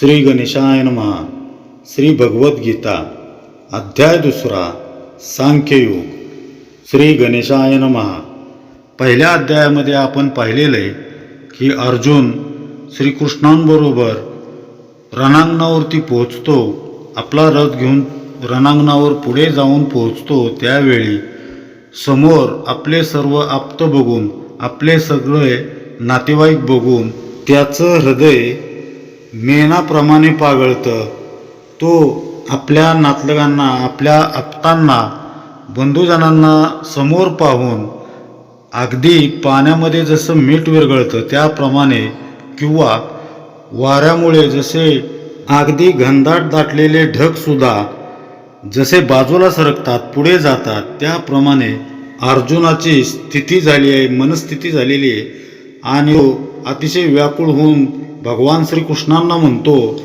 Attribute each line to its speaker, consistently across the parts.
Speaker 1: श्री गणेशाय नमः. श्री भगवद्गीता अध्याय दुसरा सांख्ययोग. श्री गणेशाय नमः. पहिल्या अध्यायामध्ये आपण पाहिलेलं आहे की अर्जुन श्रीकृष्णांबरोबर रणांगणावरती पोहोचतो आपला रथ घेऊन रणांगणावर पुढे जाऊन पोहोचतो त्यावेळी समोर आपले सर्व आप्त बघून आपले सगळे नातेवाईक बघून त्याचं हृदय मेणाप्रमाणे पागळतं. तो आपल्या नातलगांना आपल्या आप्तांना बंधुजनांना समोर पाहून अगदी पाण्यामध्ये जसं मीठ विरघळतं त्याप्रमाणे किंवा वाऱ्यामुळे जसे अगदी घनदाट दाटलेले ढगसुद्धा जसे बाजूला सरकतात पुढे जातात त्याप्रमाणे अर्जुनाची स्थिती झाली आहे मनस्थिती झालेली आहे. आणि तो अतिशय व्याकुळ होऊन भगवान श्रीकृष्णांना म्हणतो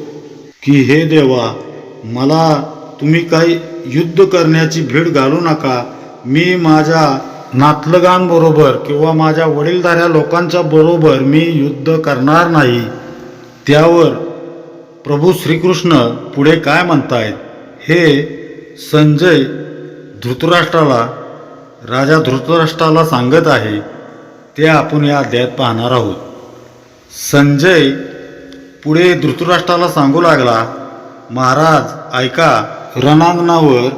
Speaker 1: की हे देवा मला तुम्ही काही युद्ध करण्याची भीड घालू नका. मी माझ्या नातलगांबरोबर किंवा माझ्या वडीलधाऱ्या लोकांच्या बरोबर मी युद्ध करणार नाही. त्यावर प्रभू श्रीकृष्ण पुढे काय म्हणतायत? हे संजय धृतराष्ट्राला राजा धृतराष्ट्राला सांगत आहे. ते आपण या अध्यायात पाहणार आहोत. संजय पुढे धृतराष्ट्राला सांगू लागला महाराज ऐका रणांगणावर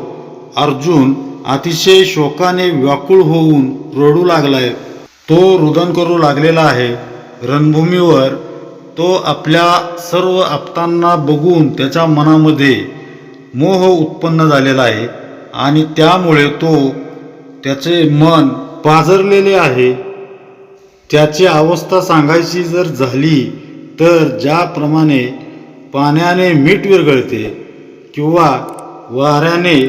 Speaker 1: अर्जुन अतिशय शोकाने व्याकुळ होऊन रडू लागलाय. तो रुदन करू लागलेला आहे. रणभूमीवर तो आपल्या सर्व आप्तांना बघून त्याच्या मनामध्ये मोह उत्पन्न झालेला आहे आणि त्यामुळे तो त्याचे मन पाजरलेले आहे. त्याची अवस्था सांगायची जर झाली तर ज्याप्रमाणे पाण्याने मीठ विरघळते किंवा वाऱ्याने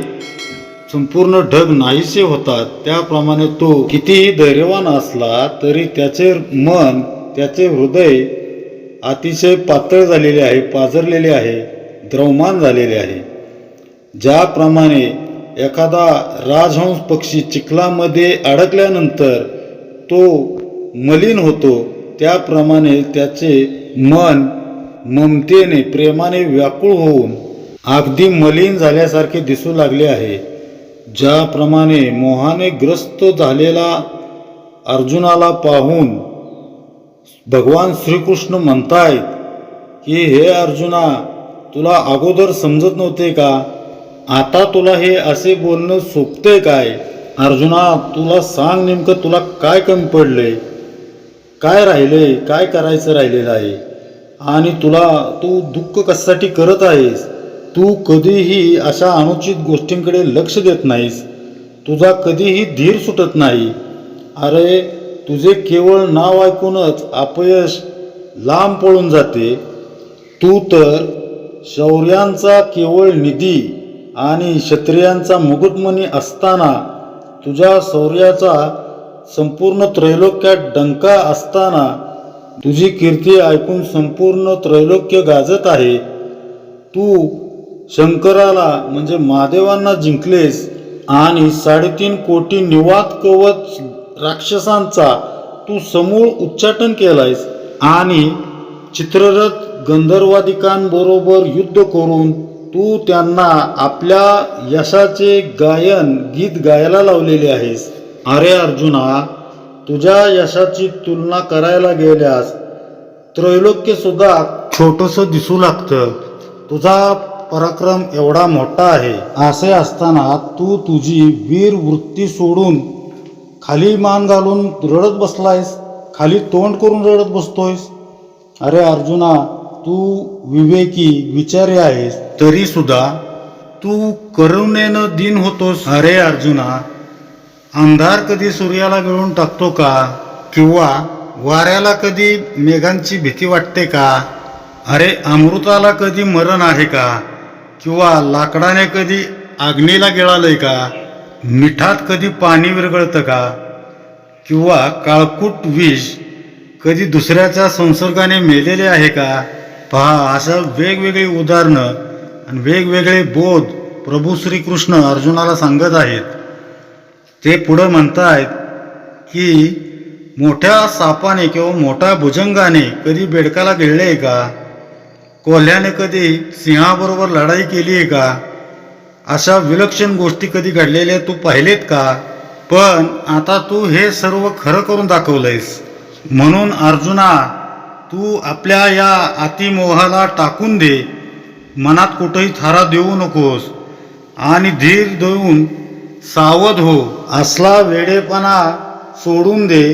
Speaker 1: संपूर्ण ढग नाहीसे होतात त्याप्रमाणे तो कितीही धैर्यवान असला तरी त्याचे मन त्याचे हृदय अतिशय पातळ झालेले आहे पाजरलेले आहे द्रवमान झालेले आहे. ज्याप्रमाणे एखादा राजहंस पक्षी चिखलामध्ये अडकल्यानंतर तो मलिन होतो त्याप्रमाणे त्याचे मन ममतेने प्रेमाने व्याकुळ होऊन अगदी मलिन झाल्यासारखे दिसू लागले आहे. ज्याप्रमाणे मोहाने ग्रस्त झालेला अर्जुनाला पाहून भगवान श्रीकृष्ण म्हणतायत की हे अर्जुना तुला अगोदर समजत नव्हते का? आता तुला हे असे बोलणं सोपते काय? अर्जुना तुला सांग नेमकं तुला काय कमी पडलंय? काय राहिलंय काय करायचं राहिलेलं आहे? आणि तुला तू दुःख कशासाठी करत आहेस? तू कधीही अशा अनुचित गोष्टींकडे लक्ष देत नाहीस. तुझा कधीही धीर सुटत नाही. अरे तुझे केवळ नाव ऐकूनच अपयश लांब पळून जाते. तू तर शौर्यांचा केवळ निधी आणि क्षत्रियांचा मुकुटमणी असताना तुझ्या शौर्याचा संपूर्ण त्रैलोक्यात डंका असताना तुझी कीर्ती ऐकून संपूर्ण त्रैलोक्य गाजत आहे. तू शंकराला म्हणजे महादेवांना जिंकलेस आणि साडेतीन कोटी निवात कवच राक्षसांचा तू समूळ उच्चाटन केलायस आणि चित्ररथ गंधर्वादिकांबरोबर युद्ध करून तू त्यांना आपल्या यशाचे गायन गीत गायला लावलेले आहेस. अरे अर्जुना तुझ्या यशाची तुलना करायला गेल्यास त्रैलोक्य सुद्धा छोटंसं दिसू लागतं. तुझा पराक्रम एवढा मोठा आहे. असे असताना तू तुझी वीर वृत्ती सोडून खाली मान घालून रडत बसलायस खाली तोंड करून रडत बसतोयस. अरे अर्जुना तू विवेकी विचारी आहेस. तरी सुद्धा तू करुणेनं दिन होतोस. अरे अर्जुना अंधार कधी सूर्याला गिळून टाकतो का? किंवा वाऱ्याला कधी मेघांची भीती वाटते का? अरे अमृताला कधी मरण आहे का? किंवा लाकडाने कधी अग्नीला गिळालंय का? मिठात कधी पाणी विरघळतं का? किंवा काळकूट विष कधी दुसऱ्याच्या संसर्गाने मेलेले आहे का? पहा अशा वेगवेगळी उदाहरणं आणि वेगवेगळे बोध प्रभू श्रीकृष्ण अर्जुनाला सांगत आहेत. ते पुढं म्हणतायत की मोठ्या सापाने किंवा मोठ्या भुजंगाने कधी बेडकाला गिळले का? कोल्ह्याने कधी सिंहाबरोबर लढाई केली आहे का? अशा विलक्षण गोष्टी कधी घडलेल्या तू पाहिलेत का? पण आता तू हे सर्व खरं करून दाखवलंयस. म्हणून अर्जुना तू आपल्या या अतिमोहाला टाकून दे. मनात कुठंही थारा देऊ नकोस. आणि धीर देऊन सावध हो. असला वेडेपणा सोडून दे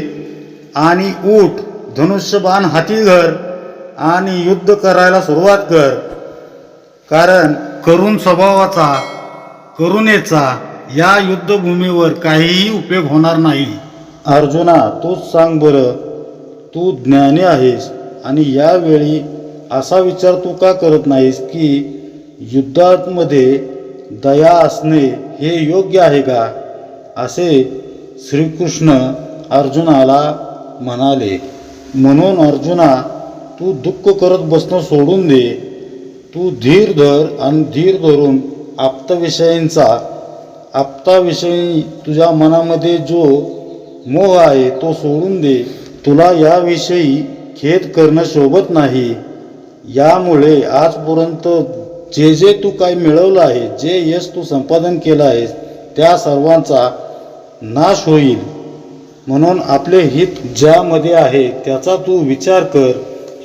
Speaker 1: आणि ऊठ धनुष्यबाण हाती धर आणि युद्ध करायला सुरुवात कर. कारण करुण स्वभावाचा करुणेचा या युद्धभूमीवर काहीही उपयोग होणार नाही. अर्जुना तूच सांग बरं. तू ज्ञानी आहेस आणि यावेळी असा विचार तू का करत नाहीस की युद्धामध्ये दया असणे हे योग्य आहे का? असे श्रीकृष्ण अर्जुनाला म्हणाले म्हणून अर्जुना तू दुःख करत बसणं सोडून दे. तू धीर धर आणि धीर धरून आप्तविषयींचा आप्ताविषयी तुझ्या मनामध्ये जो मोह आहे तो सोडून दे. तुला याविषयी खेद करणं शोभत नाही. यामुळे आजपर्यंत जे जे तू काय मिळवलं आहे जे यश तू संपादन केलं आहेस त्या सर्वांचा नाश होईल. म्हणून आपले हित ज्यामध्ये आहे त्याचा तू विचार कर.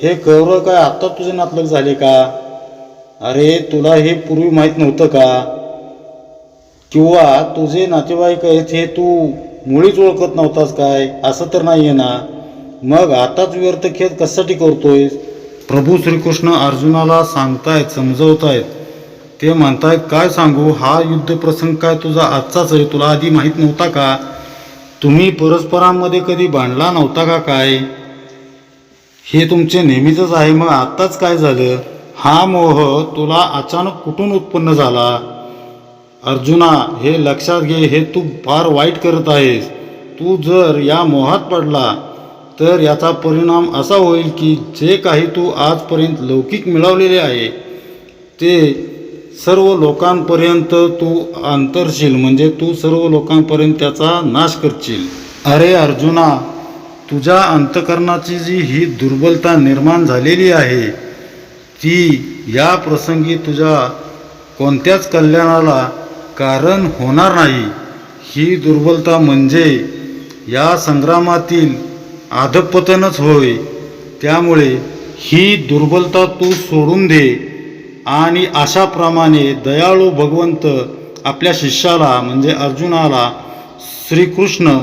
Speaker 1: हे कौरव काय आत्ता तुझे नातलग झाले का? अरे तुला हे पूर्वी माहीत नव्हतं का? किंवा तुझे नातेवाईक आहेत हे तू मुळीच ओळखत नव्हतास काय? असं तर नाही आहे ना? मग आताच व्यर्थ खेद कशासाठी करतोयस? प्रभू श्रीकृष्ण अर्जुनाला सांगतायत समजवतायत. ते म्हणतायत काय सांगू? हा युद्ध प्रसंग काय तुझा आजचाच आहे? तुला आधी माहीत नव्हता का? तुम्ही परस्परांमध्ये कधी भांडला नव्हता का काय? हे तुमचे नेहमीचंच आहे. मग आत्ताच काय झालं? हा मोह तुला अचानक कुठून उत्पन्न झाला? अर्जुना हे लक्षात घे. हे तू फार वाईट करत आहेस. तू जर या मोहात पडला तर याचा परिणाम असा होईल की जे काही तू आजपर्यंत लौकिक मिळवलेले आहे ते सर्व लोकांपर्यंत तू अंतरशील म्हणजे तू सर्व लोकांपर्यंत त्याचा नाश करशील. अरे अर्जुना तुझ्या अंतकरणाची जी ही दुर्बलता निर्माण झालेली आहे ती या प्रसंगी तुझ्या कोणत्याच कल्याणाला कारण होणार नाही. ही दुर्बलता म्हणजे या संग्रामातील आधपतनच होय. त्यामुळे ही दुर्बलता तू सोडून दे आणि अशाप्रमाणे दयाळू भगवंत आपल्या शिष्याला म्हणजे अर्जुनाला श्रीकृष्ण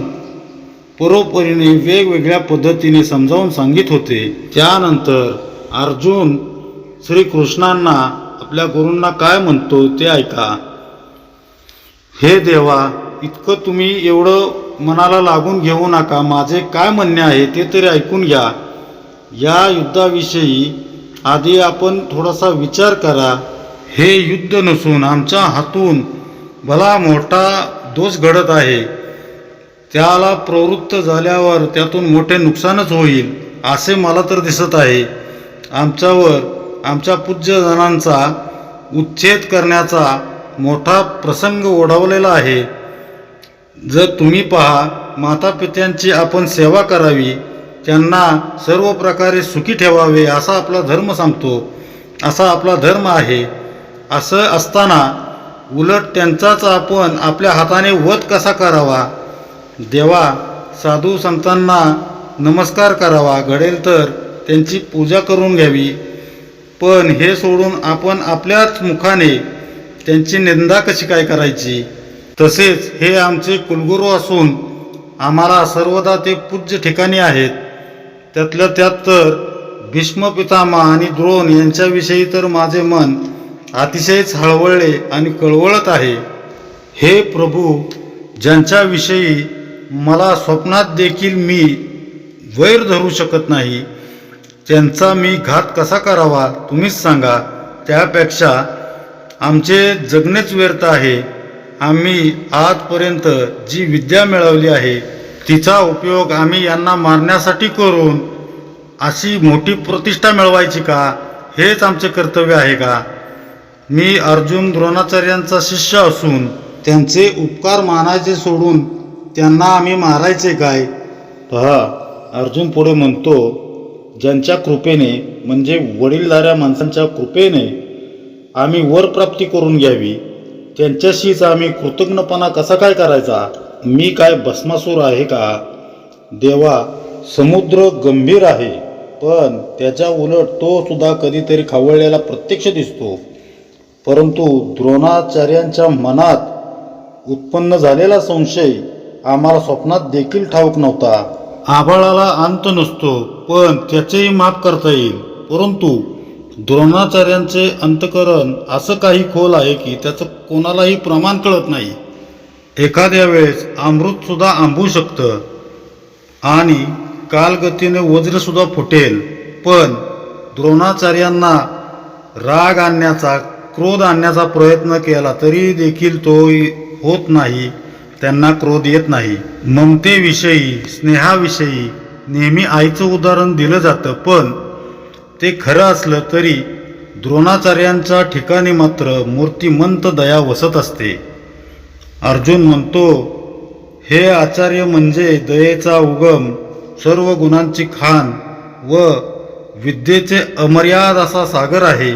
Speaker 1: परोपरीने वेगवेगळ्या पद्धतीने समजावून सांगित होते. त्यानंतर अर्जुन श्रीकृष्णांना आपल्या गुरूंना काय म्हणतो ते ऐका. हे देवा इतकं तुम्ही एवढं मनाला लागून घेऊ नका. माझे काय म्हणणे आहे ते तरी ऐकून घ्या. या युद्धाविषयी आधी आपण थोडासा विचार करा. हे युद्ध नसून आमच्या हातून भला मोठा दोष घडत आहे. त्याला प्रवृत्त झाल्यावर त्यातून मोठे नुकसानच होईल असे मला तर दिसत आहे. आमच्यावर आमच्या पूज्यजनांचा उच्छेद करण्याचा मोठा प्रसंग ओढवलेला आहे. जर तुम्ही पहा मातापित्यांची आपण सेवा करावी त्यांना सर्व प्रकारे सुखी ठेवावे असा आपला धर्म सांगतो असा आपला धर्म आहे. असं असताना उलट त्यांचाच आपण आपल्या हाताने वध कसा करावा? देवा साधू संतांना नमस्कार करावा घडेल तर त्यांची पूजा करून घ्यावी. पण हे सोडून आपण आपल्याच मुखाने त्यांची निंदा कशी काय करायची? तसेच हे आमचे कुलगुरू असून आम्हाला सर्वदा ते पूज्य ठिकाणी आहेत. त्यातल्या त्यात तर भीष्म पितामह आणि द्रोण यांच्याविषयी तर माझे मन अतिशयच हळवळले आणि कळवळत आहे. हे प्रभू ज्यांच्याविषयी मला स्वप्नात देखील मी वैर धरू शकत नाही त्यांचा मी घात कसा करावा तुम्हीच सांगा. त्यापेक्षा आमचे जगणेच व्यर्थ आहे. आम्ही आजपर्यंत जी विद्या मिळवली आहे तिचा उपयोग आम्ही यांना मारण्यासाठी करून अशी मोठी प्रतिष्ठा मिळवायची का हेच आमचे कर्तव्य आहे का? मी अर्जुन द्रोणाचार्यांचा शिष्य असून त्यांचे उपकार मानायचे सोडून त्यांना आम्ही मारायचे काय? पहा अर्जुन पुढे म्हणतो ज्यांच्या कृपेने म्हणजे वडीलधाऱ्या माणसांच्या कृपेने आम्ही वरप्राप्ती करून घ्यावी. त्यांच्याशीच आम्ही कृतज्ञपणा कसा काय करायचा? मी काय भस्मासूर आहे का? देवा समुद्र गंभीर आहे पण त्याच्या उलट तो सुद्धा कधीतरी खावळलेला प्रत्यक्ष दिसतो. परंतु द्रोणाचार्यांच्या मनात उत्पन्न झालेला संशय आम्हाला स्वप्नात देखील ठाऊक नव्हता. आभाळाला अंत नसतो पण त्याचेही माफ करता येईल. परंतु द्रोणाचार्यांचे अंतकरण असं काही खोल आहे की त्याचं कोणालाही प्रमाण कळत नाही. एखाद्या वेळेस अमृतसुद्धा आंबू शकतं आणि कालगतीने वज्रसुद्धा फुटेल. पण द्रोणाचार्यांना राग आणण्याचा क्रोध आणण्याचा प्रयत्न केला तरी देखील तो होत नाही त्यांना क्रोध येत नाही. ममतेविषयी स्नेहाविषयी नेहमी आईचं उदाहरण दिलं जातं पण ते खरं असलं तरी द्रोणाचार्यांच्या ठिकाणी मात्र मूर्तिमंत दया वसत असते. अर्जुन म्हणतो हे आचार्य म्हणजे दयेचा उगम सर्व गुणांची खान व विद्येचे अमर्याद असा सागर आहे.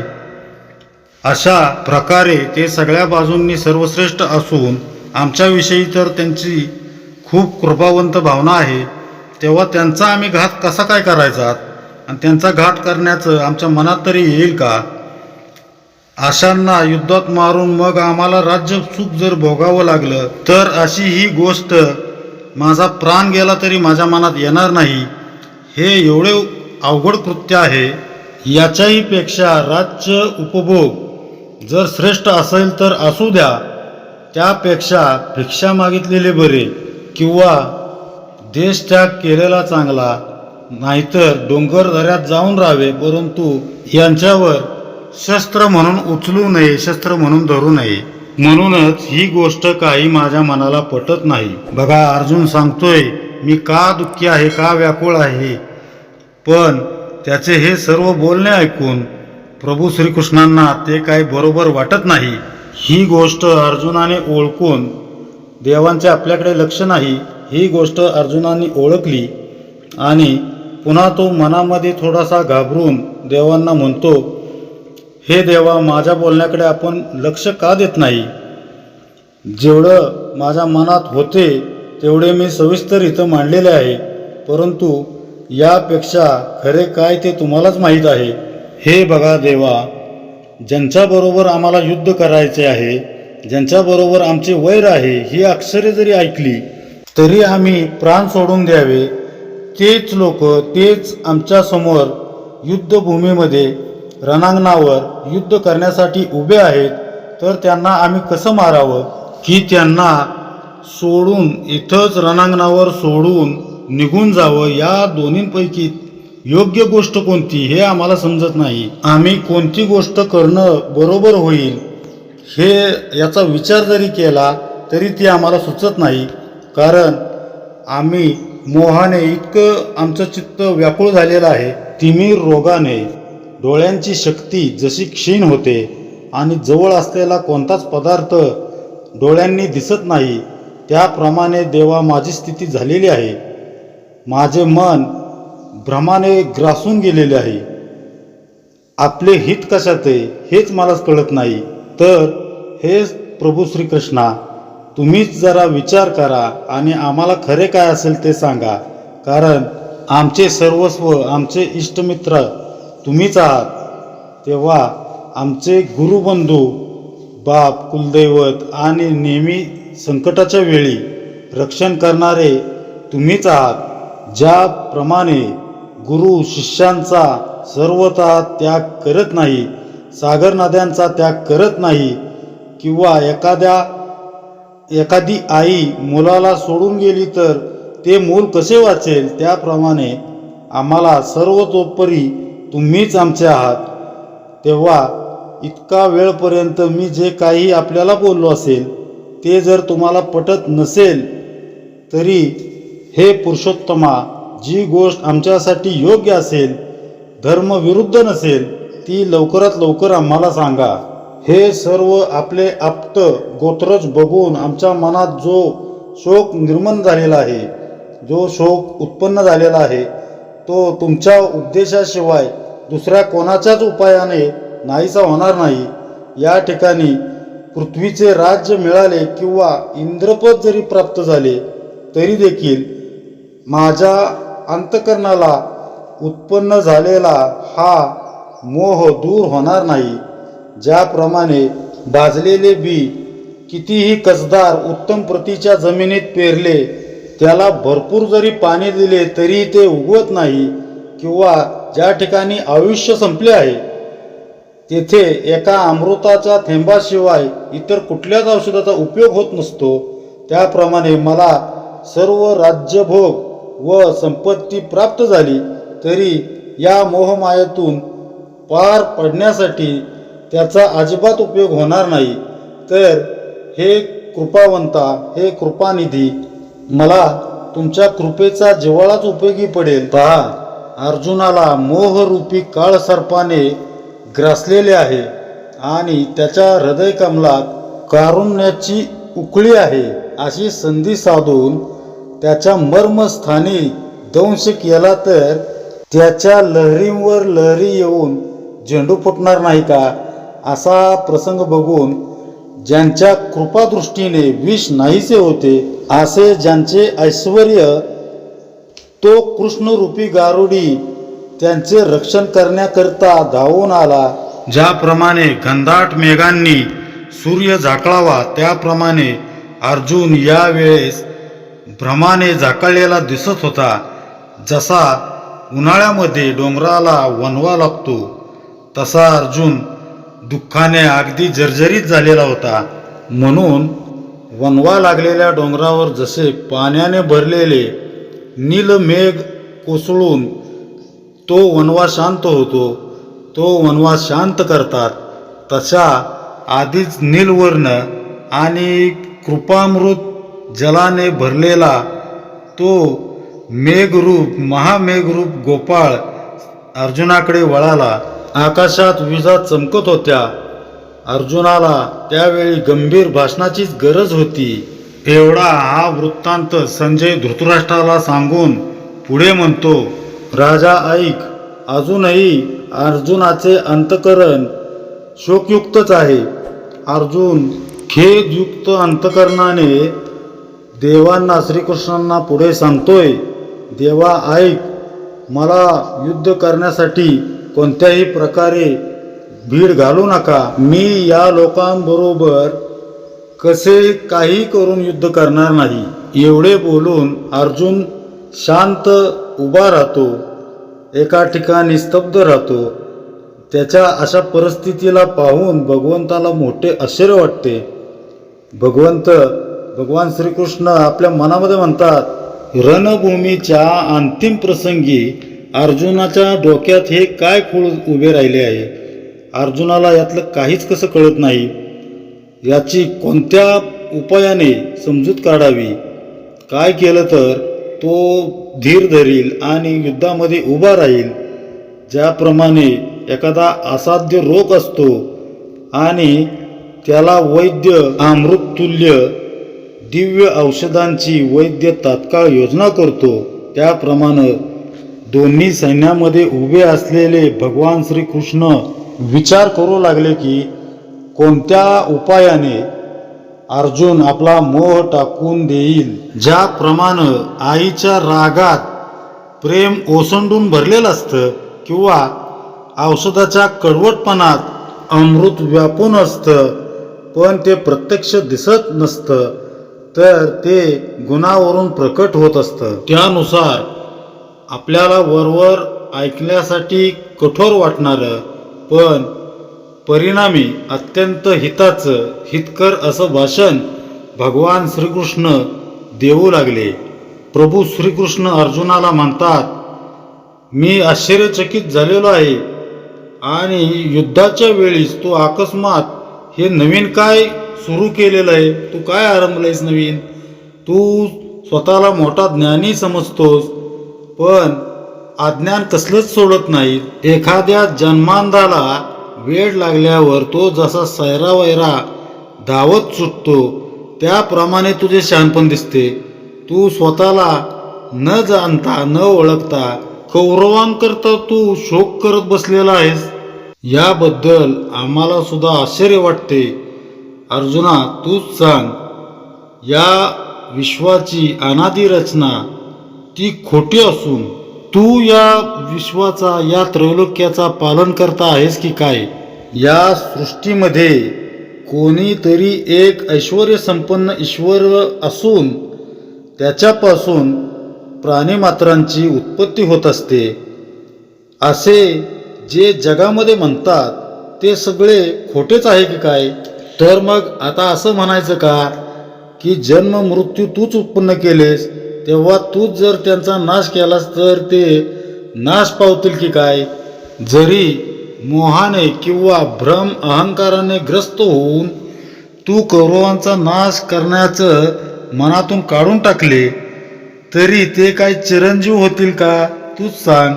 Speaker 1: अशा प्रकारे ते सगळ्या बाजूंनी सर्वश्रेष्ठ असून आमच्याविषयी तर त्यांची खूप कृपावंत भावना आहे. तेव्हा त्यांचा आम्ही घात कसा काय करायचा? आणि त्यांचा घात करण्याचं आमच्या मनात तरी येईल का? अशांना युद्धात मारून मग आम्हाला राज्य सुख जर भोगावं लागलं तर अशी ही गोष्ट माझा प्राण गेला तरी माझ्या मनात येणार नाही. हे एवढे अवघड कृत्य आहे. याच्याही पेक्षा राज्य उपभोग जर श्रेष्ठ असेल तर असू द्या. त्यापेक्षा भिक्षा मागितलेले बरे किंवा देश त्याग केलेला चांगला. नाहीतर डोंगर दऱ्यात जाऊन राहावे परंतु यांच्यावर शस्त्र म्हणून उचलू नये शस्त्र म्हणून धरू नये. म्हणूनच ही गोष्ट काही माझ्या मनाला पटत नाही. बघा अर्जुन सांगतोय मी का दुःखी आहे का व्याकुळ आहे? पण त्याचे हे सर्व बोलणे ऐकून प्रभू श्रीकृष्णांना ते काही बरोबर वाटत नाही. ही गोष्ट अर्जुनाने ओळखून देवांचे आपल्याकडे लक्ष नाही. ही गोष्ट अर्जुनाने ओळखली आणि पुन्हा तो मनामध्ये थोडासा घाबरून देवांना म्हणतो हे देवा माझ्या बोलण्याकडे आपण लक्ष का देत नाही? जेवढं माझ्या मनात होते तेवढे मी सविस्तर इथं मांडलेले आहे. परंतु यापेक्षा खरे काय ते तुम्हालाच माहीत आहे. हे बघा देवा ज्यांच्याबरोबर आम्हाला युद्ध करायचे आहे ज्यांच्याबरोबर आमचे वैर आहे ही अक्षरे जरी ऐकली तरी आम्ही प्राण सोडून द्यावे. तेच लोक तेच आमच्यासमोर युद्धभूमीमध्ये रणांगणावर युद्ध करण्यासाठी उभे आहेत तर त्यांना आम्ही कसं मारावं? की त्यांना सोडून इथंच रणांगणावर सोडून निघून जावं या दोन्हींपैकी योग्य गोष्ट कोणती हे आम्हाला समजत नाही. आम्ही कोणती गोष्ट करणं बरोबर होईल हे याचा विचार जरी केला तरी ती आम्हाला सुचत नाही. कारण आम्ही मोहाने इतकं आमचं चित्त व्याकुळ झालेलं आहे. तिमीर रोगाने डोळ्यांची शक्ती जशी क्षीण होते आणि जवळ असलेला कोणताच पदार्थ डोळ्यांनी दिसत नाही त्याप्रमाणे देवा माझी स्थिती झालेली आहे. माझे मन भ्रमाने ग्रासून गेलेले आहे. आपले हित कशात आहे हेच मलाच कळत नाही. तर हे प्रभू श्रीकृष्णा. तुम्हीच जरा विचार करा आणि आम्हाला खरे काय असेल ते सांगा. कारण आमचे सर्वस्व आमचे इष्टमित्र तुम्हीच आहात. तेव्हा आमचे गुरुबंधू बाप कुलदैवत आणि नेहमी संकटाच्या वेळी रक्षण करणारे तुम्हीच आहात. ज्याप्रमाणे गुरु शिष्यांचा सर्वता त्याग करत नाही सागर नद्यांचा त्याग करत नाही किंवा एखाद्या एखादी आई मुलाला सोडून गेली तर ते मूल कसे वाचेल? त्याप्रमाणे आम्हाला सर्वतोपरी तुम्हीच आमचे आहात. तेव्हा इतका वेळपर्यंत मी जे काही आपल्याला बोललो असेल ते जर तुम्हाला पटत नसेल तरी हे पुरुषोत्तमा जी गोष्ट आमच्यासाठी योग्य असेल धर्मविरुद्ध नसेल ती लवकरात लवकर आम्हाला सांगा. हे सर्व आपले आप्त गोत्रज बघून आमच्या मनात जो शोक निर्माण झालेला आहे जो शोक उत्पन्न झालेला आहे तो तुमच्या उपदेशाशिवाय दुसऱ्या कोणाच्याच उपायाने नाहीसा होणार नाही. या ठिकाणी पृथ्वीचे राज्य मिळाले किंवा इंद्रपद जरी प्राप्त झाले तरी देखील माझ्या अंतकरणाला उत्पन्न झालेला हा मोह दूर होणार नाही. ज्याप्रमाणे भाजलेले बी कितीही कसदार उत्तम प्रतीच्या जमिनीत पेरले त्याला भरपूर जरी पाणी दिले तरी ते उगवत नाही किंवा ज्या ठिकाणी आयुष्य संपले आहे तेथे एका अमृताच्या थेंबाशिवाय इतर कुठल्याच औषधाचा उपयोग होत नसतो. त्याप्रमाणे मला सर्व राज्यभोग व संपत्ती प्राप्त झाली तरी या मोहमायातून पार पडण्यासाठी त्याचा अजिबात उपयोग होणार नाही. तर हे कृपावंता हे कृपानिधी मला तुमच्या कृपेचा जिव्हाळाच उपयोगी पडेल. पहा अर्जुनाला मोहरूपी काळसर्पाने ग्रासलेले आहे आणि त्याच्या हृदय कमलात कारुण्याची उकळी आहे. अशी संधी साधून त्याच्या मर्मस्थानी दंश केला तर त्याच्या लहरींवर लहरी येऊन झेंडू फुटणार नाही का? असा प्रसंग बघून ज्यांच्या कृपादृष्टीने विष नाहीसे होते असे ज्यांचे ऐश्वर तो कृष्णरूपी गारुडी त्यांचे रक्षण करण्याकरता धावून आला ज्याप्रमाणे घनदाट मेघांनी सूर्य झाकळावा त्याप्रमाणे अर्जुन या वेळेस भ्रमाने झाकळलेला दिसत होता जसा उन्हाळ्यामध्ये डोंगराला वनवा लागतो तसा अर्जुन दुःखाने अगदी जर्जरीत झालेला होता. म्हणून वनवा लागलेल्या डोंगरावर जसे पाण्याने भरलेले नीलमेघ कोसळून तो वनवा शांत होतो तो वनवा शांत करतात. तशा आधीच नीलवर्ण आणि कृपामृत जलाने भरलेला तो मेघरूप महामेघरूप गोपाळ अर्जुनाकडे वळाला. आकाशात विजा चमकत होत्या. अर्जुनाला त्यावेळी गंभीर भाषणाचीच गरज होती. एवढा हा वृत्तांत संजय धृतराष्ट्राला सांगून पुढे म्हणतो राजा ऐक अजूनही अर्जुनाचे अंतकरण शोकयुक्तच आहे. अर्जुन खेदयुक्त अंतकरणाने देवांना श्रीकृष्णांना पुढे सांगतोय देवा ऐक मला युद्ध करण्यासाठी कोणत्याही प्रकारे भीड घालू नका. मी या लोकांबरोबर कसे काही करून युद्ध करणार नाही एवढे बोलून अर्जुन शांत उभा राहतो एका ठिकाणी स्तब्ध राहतो. त्याच्या अशा परिस्थितीला पाहून भगवंताला मोठे आश्चर्य वाटते. भगवंत भगवान श्रीकृष्ण आपल्या मनामध्ये म्हणतात रणभूमीच्या अंतिम प्रसंगी अर्जुनाच्या डोक्यात हे काय खूळ उभे राहिले आहे? अर्जुनाला यातलं काहीच कसं कळत नाही? याची कोणत्या उपायाने समजूत काढावी? काय केलं तर तो धीर धरील आणि युद्धामध्ये उभा राहील? ज्याप्रमाणे एखादा असाध्य रोग असतो आणि त्याला वैद्य अमृततुल्य दिव्य औषधांची वैद्य तात्काळ योजना करतो त्याप्रमाणे दोन्ही सैन्यामध्ये उभे असलेले भगवान श्रीकृष्ण विचार करू लागले की कोणत्या उपायाने अर्जुन आपला मोह टाकून देईल? ज्याप्रमाणे आईच्या रागात प्रेम ओसंडून भरलेलं असतं किंवा औषधाच्या कडवटपणात अमृत व्यापून असतं पण ते प्रत्यक्ष दिसत नसतं तर ते गुणावरून प्रकट होत असतं. त्यानुसार आपल्याला वरवर ऐकण्यासाठी कठोर वाटणारं पण परिणामी अत्यंत हिताचं हितकर असं भाषण भगवान श्रीकृष्ण देऊ लागले. प्रभू श्रीकृष्ण अर्जुनाला म्हणतात मी आश्चर्यचकित झालेलो आहे आणि युद्धाच्या वेळीस तू अकस्मात हे नवीन काय सुरू केलेलं आहे? तू काय आरंभलंयस नवीन? तू स्वतःला मोठा ज्ञानी समजतोस पण अज्ञान कसलंच सोडत नाही. एखाद्या जन्मांधाला वेळ लागल्यावर तो जसा सैरावैरा धावत सुटतो त्याप्रमाणे तुझे शहाणपण दिसते. तू स्वतःला न जाणता न ओळखता कौरवांकरता तू शोक करत बसलेला आहेस. याबद्दल आम्हाला सुद्धा आश्चर्य वाटते. अर्जुना तूच सांग या विश्वाची अनादी रचना ती खोटी असून तू या विश्वाचा या त्रैलोक्याचा पालन करता आहेस की काय? या सृष्टीमध्ये कोणीतरी एक ऐश्वर संपन्न ईश्वर असून त्याच्यापासून प्राणीमात्रांची उत्पत्ती होत असते. असे जे जगामध्ये म्हणतात ते सगळे खोटेच आहे की काय? तर मग आता असं म्हणायचं का की जन्म मृत्यू तूच उत्पन्न केलेस? तेव्हा तूच जर त्यांचा नाश केलास तर ते नाश पावतील की काय? जरी मोहाने किंवा भ्रम अहंकाराने ग्रस्त होऊन तू कौरवांचा नाश करण्याचं मनातून काढून टाकले तरी ते काय चिरंजीव होतील का? तूच सांग.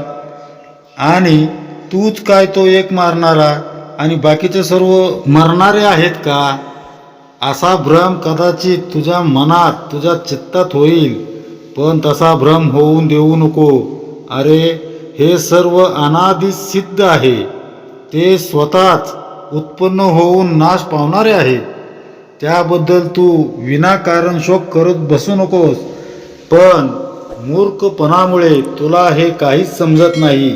Speaker 1: आणि तूच काय तो एक मारणारा आणि बाकीचे सर्व मरणारे आहेत का? असा भ्रम कदाचित तुझ्या मनात तुझ्या चित्तात होईल. पण तसा भ्रम होऊन देऊ नको. अरे हे सर्व अनादी सिद्ध आहे. ते स्वतःच उत्पन्न होऊन नाश पावणारे आहे. त्याबद्दल तू विनाकारण शोक करत बसू नकोस. पण मूर्खपणामुळे तुला हे काहीच समजत नाही.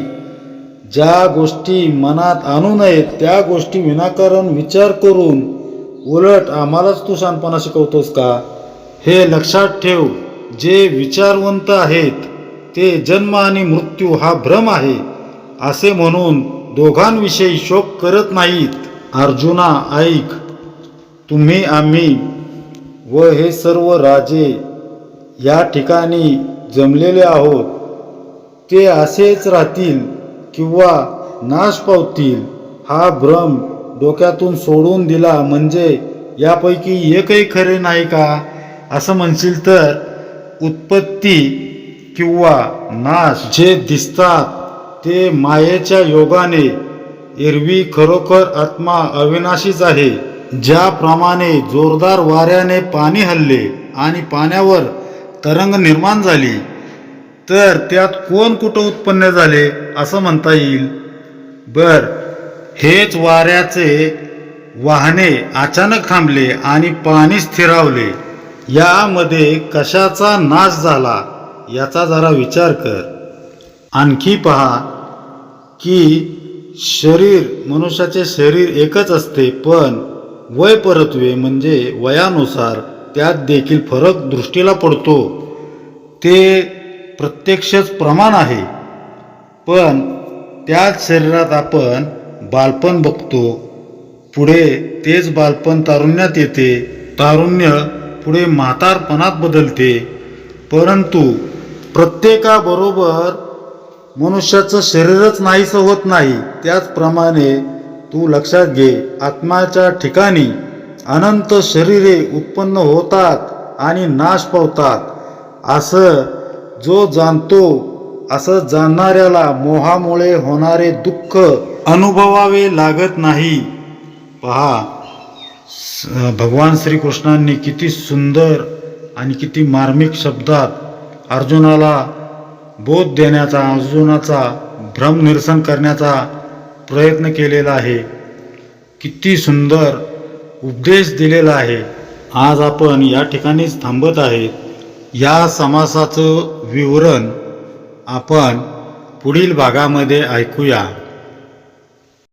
Speaker 1: ज्या गोष्टी मनात आणू नयेत त्या गोष्टी विनाकारण विचार करून उलट आम्हालाच तू शानपणा शिकवतोस का? हे लक्षात ठेव. जे विचारवंत आहेत ते जन्म आणि मृत्यू हा भ्रम आहे असे म्हणून दोघांविषयी शोक करत नाहीत. अर्जुना ऐक. तुम्ही आम्ही व हे सर्व राजे या ठिकाणी जमलेले आहोत. ते असेच राहतील किंवा नाश पावतील हा भ्रम डोक्यातून सोडून दिला म्हणजे यापैकी एकही खरे नाही का? असं म्हणशील तर? उत्पत्ती किंवा नाश जे दिसतात ते मायेच्या योगाने. एरवी खरोखर आत्मा अविनाशीच आहे. ज्याप्रमाणे जोरदार वाऱ्याने पाणी हल्ले आणि पाण्यावर तरंग निर्माण झाली तर त्यात कोण कुठं उत्पन्न झाले असं म्हणता येईल? बर हेच वाऱ्याचे वाहने अचानक थांबले आणि पाणी स्थिरावले. यामध्ये कशाचा नाश झाला याचा जरा विचार कर. आणखी पहा की शरीर मनुष्याचे शरीर एकच असते पण वय परत्वे म्हणजे वयानुसार त्यात देखील फरक दृष्टीला पडतो. ते प्रत्यक्षच प्रमाण आहे. पण त्याच शरीरात आपण बालपण बघतो. पुढे तेच बालपण तारुण्यात येते. तारुण्य पुढे म्हातारपणात बदलते. परंतु प्रत्येकाबरोबर मनुष्याचं शरीरच नाहीसं होत नाही. त्याचप्रमाणे तू लक्षात घे आत्म्याच्या ठिकाणी अनंत शरीरे उत्पन्न होतात आणि नाश पावतात असं जो जाणतो असं जाणणाऱ्याला मोहामुळे होणारे दुःख अनुभवावे लागत नाही. पहा भगवान श्रीकृष्णांनी किती सुंदर आणि किती मार्मिक शब्दात अर्जुनाला बोध देण्याचा अर्जुनाचा भ्रम निरसन करण्याचा प्रयत्न केलेला आहे. किती सुंदर उपदेश दिलेला आहे. आज आपण या ठिकाणीच थांबत आहेत. या समासाचं विवरण आपण पुढील भागामध्ये ऐकूया.